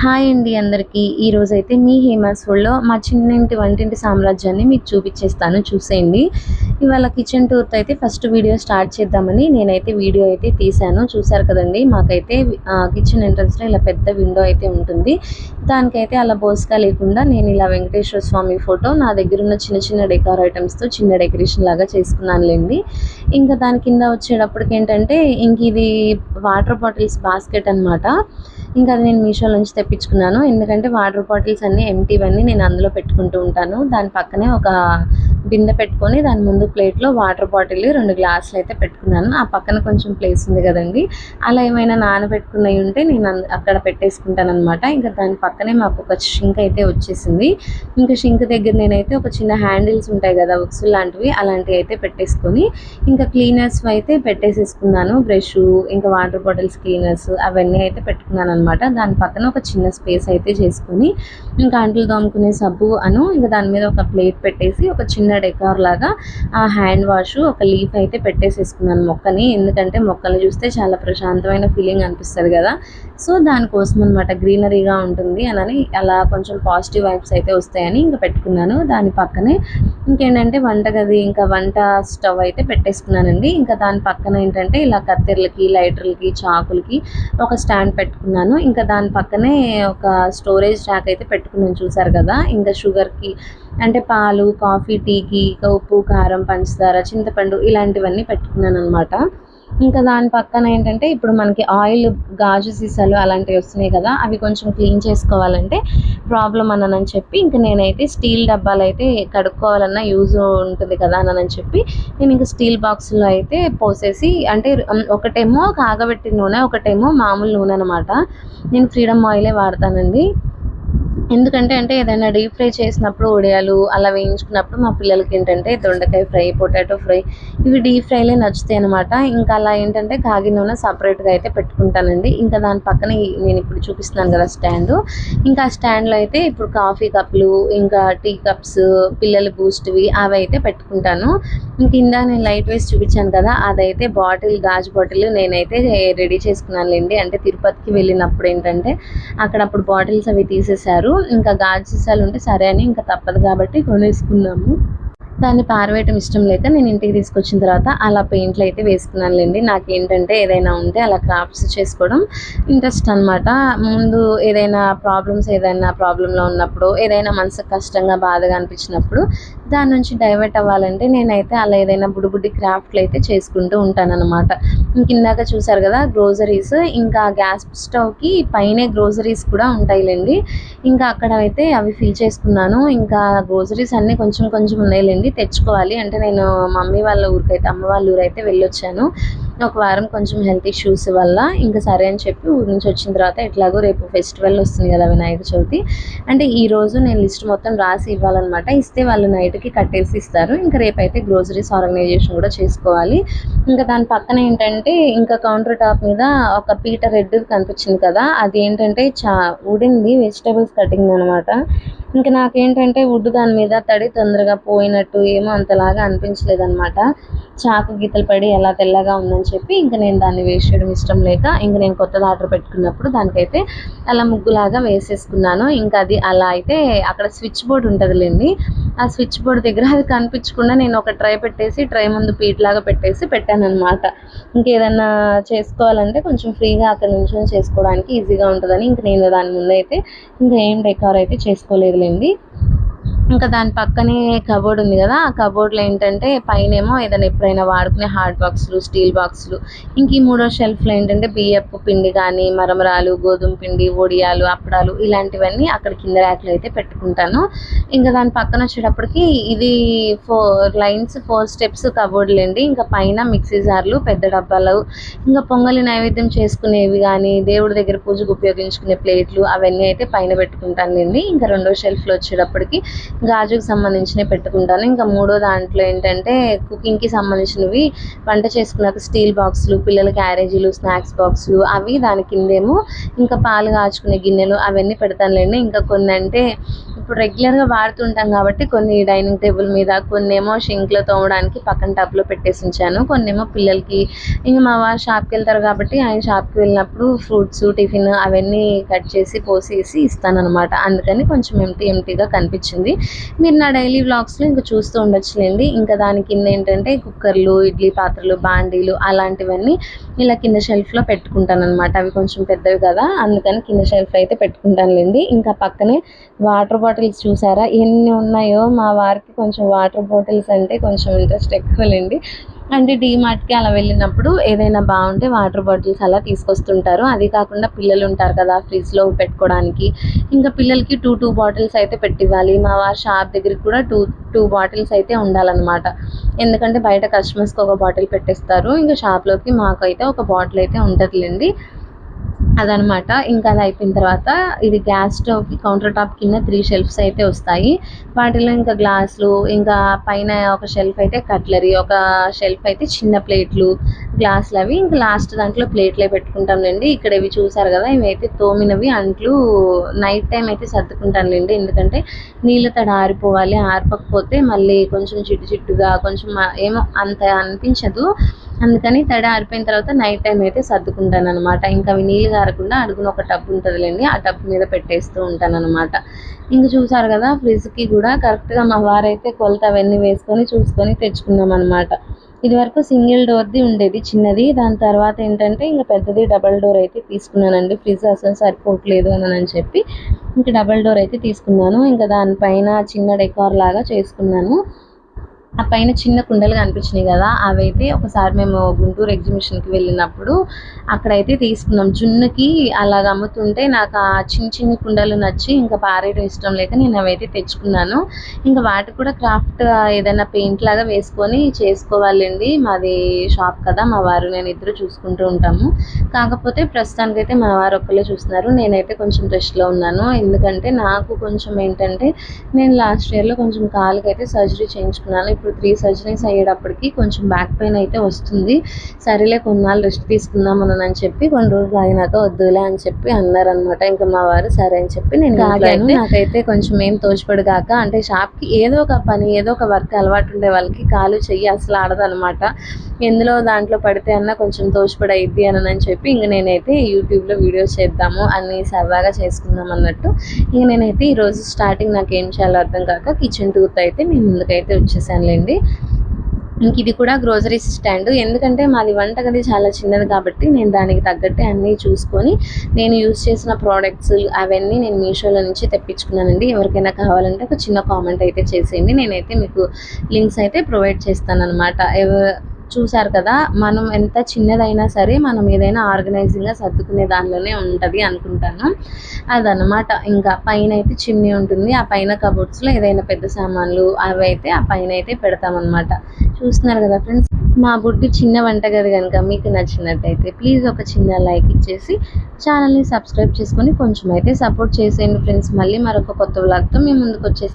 Hi అండి అందరికీ. ఈరోజు అయితే మీ హేమాస్ వరల్డ్లో మా చిన్నింటి వంటింటి సామ్రాజ్యాన్ని మీకు చూపించేస్తాను. చూసేయండి. ఇవాళ కిచెన్ టూర్తో అయితే ఫస్ట్ వీడియో స్టార్ట్ చేద్దామని నేనైతే వీడియో అయితే తీశాను. చూసారు కదండి? మాకైతే కిచెన్ ఎంట్రన్స్లో ఇలా పెద్ద విండో అయితే ఉంటుంది. దానికైతే అలా బోస్కా లేకుండా నేను ఇలా వెంకటేశ్వర స్వామి ఫోటో నా దగ్గర ఉన్న చిన్న చిన్న డెకార్ ఐటమ్స్తో చిన్న డెకరేషన్ లాగా చేసుకున్నానులేండి. ఇంకా దాని కింద వచ్చేటప్పటికి ఏంటంటే ఇంక ఇది వాటర్ బాటిల్స్ బాస్కెట్ అనమాట ఇంకా అది నేను మీషో నుంచి తెప్పించుకున్నాను. ఎందుకంటే వాటర్ బాటిల్స్ అన్నీ ఎంటీవన్నీ నేను అందులో పెట్టుకుంటూ ఉంటాను. దాని పక్కనే ఒక బిందె పెట్టుకొని దాని ముందు ప్లేట్లో వాటర్ బాటిల్ రెండు గ్లాసులు అయితే పెట్టుకున్నాను. ఆ పక్కన కొంచెం ప్లేస్ ఉంది కదండి. అలా ఏమైనా నానబెట్టుకున్నవి ఉంటే నేను అక్కడ పెట్టేసుకుంటాను అనమాట ఇంకా దాని పక్కనే మాకు ఒక షింక్ అయితే వచ్చేసింది. ఇంకా షింక్ దగ్గర నేనైతే ఒక చిన్న హ్యాండిల్స్ ఉంటాయి కదా ఉక్స్ లాంటివి అలాంటివి అయితే పెట్టేసుకొని ఇంకా క్లీనర్స్ అయితే పెట్టేసేసుకున్నాను. బ్రష్ ఇంకా వాటర్ బాటిల్స్ క్లీనర్స్ అవన్నీ అయితే పెట్టుకున్నాను అనమాట దాని పక్కన ఒక చిన్న స్పేస్ అయితే చేసుకొని ఇంకా అంట్లు దోముకునే సబ్బు అను ఇంకా దాని మీద ఒక ప్లేట్ పెట్టేసి ఒక చిన్న డెకార్ లాగా ఆ హ్యాండ్ వాష్ ఒక లీఫ్ అయితే పెట్టేసేసుకున్నాను మొక్కని. ఎందుకంటే మొక్కలు చూస్తే చాలా ప్రశాంతమైన ఫీలింగ్ అనిపిస్తుంది కదా. సో దానికోసం అనమాట గ్రీనరీగా ఉంటుంది అని అలా కొంచెం పాజిటివ్ వైబ్స్ అయితే వస్తాయని ఇంకా పెట్టుకున్నాను. దాని పక్కనే ఇంకేంటంటే వంటగది ఇంకా వంట స్టవ్ అయితే పెట్టేసుకున్నానండి. ఇంకా దాని పక్కన ఏంటంటే ఇలా కత్తెరలకి లైటర్లకి చాకులకి ఒక స్టాండ్ పెట్టుకున్నాను. ఇంకా దాని పక్కనే ఒక స్టోరేజ్ ర్యాక్ అయితే పెట్టుకున్నాను చూసారు కదా. ఇంకా షుగర్కి అంటే పాలు కాఫీ టీ టీకి ఉప్పు కారం పంచదార చింతపండు ఇలాంటివన్నీ పెట్టుకున్నాను అనమాట ఇంకా దాని పక్కన ఏంటంటే ఇప్పుడు మనకి ఆయిల్ గాజు సీసాలు అలాంటివి వస్తున్నాయి కదా అవి కొంచెం క్లీన్ చేసుకోవాలంటే ప్రాబ్లం అన్నానని చెప్పి ఇంకా నేనైతే స్టీల్ డబ్బాలు అయితే కడుక్కోవాలన్నా యూజ్ ఉంటుంది కదా అని చెప్పి నేను ఇంకా స్టీల్ బాక్స్లో అయితే పోసేసి అంటే ఒకటేమో కాగబెట్టిన నూనె ఒకటేమో మామూలు నూనె అనమాట నేను ఫ్రీడమ్ ఆయిలే వాడతానండి. ఎందుకంటే అంటే ఏదైనా డీప్ ఫ్రై చేసినప్పుడు ఉడియాలు అలా వేయించుకున్నప్పుడు మా పిల్లలకి ఏంటంటే దొండకాయ ఫ్రై పొటాటో ఫ్రై ఇవి డీప్ ఫ్రైలే నచ్చుతాయి అనమాట ఇంకా అలా ఏంటంటే కాగి నూనె సపరేట్గా అయితే పెట్టుకుంటానండి. ఇంకా దాని పక్కన నేను ఇప్పుడు చూపిస్తున్నాను కదా స్టాండ్. ఇంకా ఆ స్టాండ్లో అయితే ఇప్పుడు కాఫీ కప్లు ఇంకా టీ కప్స్ పిల్లల బూస్ట్వి అవి అయితే పెట్టుకుంటాను. ఇంక ఇందా నేను లైట్ వేసి చూపించాను కదా అదైతే బాటిల్ గాజు బాటిల్ నేనైతే రెడీ చేసుకున్నానులేండి. అంటే తిరుపతికి వెళ్ళినప్పుడు ఏంటంటే అక్కడ అప్పుడు బాటిల్స్ అవి తీసేశారు. ఇంకా గాజు సీసాలు ఉంటే సరే అని ఇంకా తప్పదు కాబట్టి కొనేసుకున్నాము. దాన్ని పారవేయటం ఇష్టం లేక నేను ఇంటికి తీసుకొచ్చిన తర్వాత అలా పెయింట్లు అయితే వేసుకున్నానులేండి. నాకేంటంటే ఏదైనా ఉంటే అలా క్రాఫ్ట్స్ చేసుకోవడం ఇంట్రెస్ట్ అనమాట ముందు ఏదైనా ప్రాబ్లమ్స్ ఏదైనా ప్రాబ్లంలో ఉన్నప్పుడు ఏదైనా మనసుకు కష్టంగా బాధగా అనిపించినప్పుడు దాని నుంచి డైవర్ట్ అవ్వాలంటే నేనైతే అలా ఏదైనా బుడిబుడి క్రాఫ్ట్లు అయితే చేసుకుంటూ ఉంటానన్నమాట. ఇంక ఇందాక చూసారు కదా గ్రోసరీస్ ఇంకా గ్యాస్ స్టవ్కి పైనే గ్రోసరీస్ కూడా ఉంటాయిలేండి. ఇంకా అక్కడ అయితే అవి ఫిల్ చేసుకున్నాను. ఇంకా గ్రోసరీస్ అన్నీ కొంచెం కొంచెం ఉన్నాయిలేండి. తెచ్చుకోవాలి. అంటే నేను మమ్మీ వాళ్ళ ఊరికైతే అమ్మ వాళ్ళ ఊరైతే వెళ్ళొచ్చాను. ఒక వారం కొంచెం హెల్త్ ఇష్యూస్ వల్ల ఇంకా సరే అని చెప్పి ఊరి నుంచి వచ్చిన తర్వాత ఎట్లాగో రేపు ఫెస్టివల్ వస్తుంది కదా వినాయక చవితి. అంటే ఈ రోజు నేను లిస్ట్ మొత్తం రాసి ఇవ్వాలన్నమాట. ఇస్తే వాళ్ళు నైట్కి కట్టేసి ఇస్తారు. ఇంకా రేపైతే గ్రోసరీస్ ఆర్గనైజేషన్ కూడా చేసుకోవాలి. ఇంకా దాని పక్కన ఏంటంటే ఇంకా కౌంటర్ టాప్ మీద ఒక పీట రెడ్ కనిపించింది కదా. అది ఏంటంటే చా ఉడింది వెజిటేబుల్స్ కటింగ్ అనమాట ఇంకా నాకేంటంటే వుడ్ దాని మీద తడి తొందరగా పోయినట్టు ఏమో అంతలాగా అనిపించలేదు అనమాట చాకు గీతలు పడి ఎలా తెల్లగా ఉందని చెప్పి ఇంకా నేను దాన్ని వేస్ట్ చేయడం ఇష్టం లేక ఇంకా నేను కొత్తది ఆర్డర్ పెట్టుకున్నప్పుడు దానికైతే అలా ముగ్గులాగా వేసేసుకున్నాను. ఇంకా అది అలా అయితే అక్కడ స్విచ్ బోర్డ్ ఉంటుందిలేండి. ఆ స్విచ్ బోర్డ్ దగ్గర అది కనిపించకుండా నేను ఒక ట్రై పెట్టేసి ట్రై ముందు పీట్ లాగా పెట్టేసి పెట్టాను ఇంకేదన్నా చేసుకోవాలంటే కొంచెం ఫ్రీగా అక్కడ నుంచి చేసుకోవడానికి ఈజీగా ఉంటుందని ఇంక నేను దాని ముందు అయితే ఇంకా ఏం డెకార్ అయితే చేసుకోలేదులేండి. ఇంకా దాని పక్కనే కబోర్డ్ ఉంది కదా ఆ కబోర్డ్లో ఏంటంటే పైన ఏమో ఏదైనా ఎప్పుడైనా వాడుకునే హార్డ్ బాక్సులు స్టీల్ బాక్సులు ఇంక ఈ మూడో షెల్ఫ్లో ఏంటంటే బియ్యపు పిండి కానీ మరమరాలు గోధుమ పిండి ఒడియాలు అప్పడాలు ఇలాంటివన్నీ అక్కడ కింద ర్యాక్లో అయితే పెట్టుకుంటాను. ఇంకా దాని పక్కన వచ్చేటప్పటికి ఇది ఫోర్ లైన్స్ ఫోర్ స్టెప్స్ కబోర్డ్లేండి ఇంకా పైన మిక్సీ జార్లు పెద్ద డబ్బాలు. ఇంకా పొంగలి నైవేద్యం చేసుకునేవి కానీ దేవుడి దగ్గర పూజకు ఉపయోగించుకునే ప్లేట్లు అవన్నీ అయితే పైన పెట్టుకుంటానండి ఇంకా రెండో షెల్ఫ్లో వచ్చేటప్పటికి గాజుకి సంబంధించినవి పెట్టుకుంటాను. ఇంకా మూడో దాంట్లో ఏంటంటే కుకింగ్కి సంబంధించినవి. వంట చేసుకున్నాక స్టీల్ బాక్సులు పిల్లల క్యారేజీలు స్నాక్స్ బాక్సులు అవి దాని కిందేమో. ఇంకా పాలు కాచుకునే గిన్నెలు అవన్నీ పెడతానులేండి. ఇంకా కొన్ని అంటే ఇప్పుడు రెగ్యులర్గా వాడుతుంటాం కాబట్టి కొన్ని డైనింగ్ టేబుల్ మీద కొన్ని ఏమో షింక్లో తోమడానికి పక్కన టబ్లో పెట్టేసి ఉంచాను. కొన్ని ఏమో పిల్లలకి ఇంకా మా వారు షాప్కి వెళ్తారు కాబట్టి ఆయన షాప్కి వెళ్ళినప్పుడు ఫ్రూట్స్ టిఫిన్ అవన్నీ కట్ చేసి పోసేసి ఇస్తానన్నమాట. అందుకని కొంచెం ఎంటీ ఎంటీగా కనిపించింది. మీరు నా డైలీ వ్లాగ్స్లో ఇంకా చూస్తూ ఉండొచ్చులేండి. ఇంకా దాని కింద ఏంటంటే కుక్కర్లు ఇడ్లీ పాత్రలు బాండీలు అలాంటివన్నీ ఇలా కింద షెల్ఫ్లో పెట్టుకుంటాను అనమాట అవి కొంచెం పెద్దవి కదా అందుకని కింద షెల్ఫ్ అయితే పెట్టుకుంటానులేండి. ఇంకా పక్కనే వాటర్ బాటిల్ బాటిల్స్ చూసారా? ఎన్ని ఉన్నాయో? మా వారికి కొంచెం వాటర్ బాటిల్స్ అంటే కొంచెం ఇంట్రెస్ట్ ఎక్కువలేండి. అంటే డీమార్ట్కి అలా వెళ్ళినప్పుడు ఏదైనా బాగుంటే వాటర్ బాటిల్స్ అలా తీసుకొస్తుంటారు. అది కాకుండా పిల్లలు ఉంటారు కదా ఫ్రిడ్జ్లో పెట్టుకోవడానికి. ఇంకా పిల్లలకి టూ టూ బాటిల్స్ అయితే పెట్టివ్వాలి. మా వారి షాప్ దగ్గరికి కూడా టూ టూ బాటిల్స్ అయితే ఉండాలన్నమాట. ఎందుకంటే బయట కస్టమర్స్కి ఒక బాటిల్ పెట్టేస్తారు. ఇంకా షాప్లోకి మాకైతే ఒక బాటిల్ అయితే ఉండట్లేండి అదనమాట. ఇంకా అది అయిపోయిన తర్వాత ఇది గ్యాస్ స్టవ్ కౌంటర్ టాప్ కింద త్రీ షెల్ఫ్స్ అయితే వస్తాయి. వాటిలో ఇంకా గ్లాసులు ఇంకా పైన ఒక షెల్ఫ్ అయితే కట్లరీ ఒక షెల్ఫ్ అయితే చిన్న ప్లేట్లు గ్లాసులు అవి. ఇంకా లాస్ట్ దాంట్లో ప్లేట్లే పెట్టుకుంటాంలేండి ఇక్కడ ఇవి చూసారు కదా ఇవైతే తోమినవి అంట్లు నైట్ టైం అయితే సర్దుకుంటానులేండి ఎందుకంటే నీళ్ళ తడ ఆరిపోవాలి ఆరిపోకపోతే మళ్ళీ కొంచెం చిట్టు చిట్టుగా కొంచెం ఏమో అంత అనిపించదు. అందుకని తడి ఆరిపోయిన తర్వాత నైట్ టైం అయితే సర్దుకుంటాను అనమాట ఇంకా అవి నీళ్ళు కారకుండా అడుగున ఒక టబ్ ఉంటుందిలేండి ఆ టబ్ మీద పెట్టేస్తూ ఉంటాను అనమాట ఇంక చూసారు కదా ఫ్రిడ్జ్కి కూడా కరెక్ట్గా మా వారైతే కొలత అవన్నీ వేసుకొని చూసుకొని తెచ్చుకున్నాం అనమాట ఇది వరకు సింగిల్ డోర్ది ఉండేది చిన్నది. దాని తర్వాత ఏంటంటే ఇంకా పెద్దది డబల్ డోర్ అయితే తీసుకున్నానండి. ఫ్రిడ్జ్ అసలు సరిపోవట్లేదు అని అని చెప్పి ఇంకా డబల్ డోర్ అయితే తీసుకున్నాను. ఇంకా దానిపైన చిన్న డెకార్ లాగా చేసుకున్నాను. ఆ పైన చిన్న కుండలు కనిపించినాయి కదా అవైతే ఒకసారి మేము గుంటూరు ఎగ్జిబిషన్కి వెళ్ళినప్పుడు అక్కడైతే తీసుకున్నాం. జున్నుకి అలాగ అమ్ముతుంటే నాకు ఆ చిన్న చిన్న కుండలు నచ్చి ఇంకా పారేయడం ఇష్టం లేక నేను అవైతే తెచ్చుకున్నాను. ఇంకా వాటికి కూడా క్రాఫ్ట్ ఏదైనా పెయింట్ లాగా వేసుకొని చేసుకోవాలండి. మాది షాప్ కదా మా వారు నేను ఇద్దరు చూసుకుంటూ ఉంటాము. కాకపోతే ప్రస్తుతానికైతే మా వారు ఒక్కళ్ళే చూస్తున్నారు. నేనైతే కొంచెం రెస్ట్లో ఉన్నాను. ఎందుకంటే నాకు కొంచెం ఏంటంటే నేను లాస్ట్ ఇయర్లో కొంచెం కాలుకైతే సర్జరీ చేయించుకున్నాను. ఇప్పుడు త్రీ సర్జరీస్ అయ్యేటప్పటికి కొంచెం బ్యాక్ పెయిన్ అయితే వస్తుంది. సరేలే కొన్నాళ్ళు రెస్ట్ తీసుకుందాం అని చెప్పి కొన్ని రోజులు అయినాక వద్దులే అని చెప్పి అన్నారనమాట ఇంకా మా వారు సరే అని చెప్పి నేను ఆగాను నాకైతే కొంచెం ఏం తోచిపడు కాక అంటే షాప్కి ఏదో ఒక పని ఏదో ఒక వర్క్ అలవాటు ఉండే వాళ్ళకి కాలు చెయ్యి అసలు ఆడదనమాట ఎందులో దాంట్లో పడితే అన్న కొంచెం తోచిపడి అయిద్ది అని అని చెప్పి ఇంక నేనైతే యూట్యూబ్లో వీడియోస్ చేద్దాము అన్ని సరదాగా చేసుకుందాం అన్నట్టు. ఇంక నేనైతే ఈరోజు స్టార్టింగ్ నాకు ఏం చేయాలో అర్థం కాక కిచెన్ టూర్తో అయితే మీ ముందుకైతే వచ్చేసానులేండి ఇంక ఇది కూడా గ్రోసరీస్ స్టాండ్ ఎందుకంటే మాది వంటగది చాలా చిన్నది కాబట్టి నేను దానికి తగ్గట్టే అన్నీ చూసుకొని నేను యూజ్ చేసిన ప్రోడక్ట్స్ అవన్నీ నేను మీషోలో నుంచి తెప్పించుకున్నానండి. ఎవరికైనా కావాలంటే ఒక చిన్న కామెంట్ అయితే చేసేయండి. నేనైతే మీకు లింక్స్ అయితే ప్రొవైడ్ చేస్తాను అనమాట చూసారు కదా మనం ఎంత చిన్నదైనా సరే మనం ఏదైనా ఆర్గనైజింగ్గా సర్దుకునే దానిలోనే ఉంటుంది అనుకుంటాను. అదనమాట ఇంకా పైన అయితే చిమ్నీ ఉంటుంది. ఆ పైన కబోర్డ్స్లో ఏదైనా పెద్ద సామాన్లు అవి అయితే ఆ పైన అయితే పెడతామన్నమాట. చూస్తున్నారు కదా ఫ్రెండ్స్ మా బుడ్డి చిన్న వంటగది కనుక మీకు నచ్చినట్టయితే ప్లీజ్ ఒక చిన్న లైక్ ఇచ్చేసి ఛానల్ని సబ్స్క్రైబ్ చేసుకొని కొంచెం అయితే సపోర్ట్ చేసేయండి ఫ్రెండ్స్ మళ్ళీ మరొక కొత్త వ్లాగ్తో మేము ముందుకు వచ్చేసి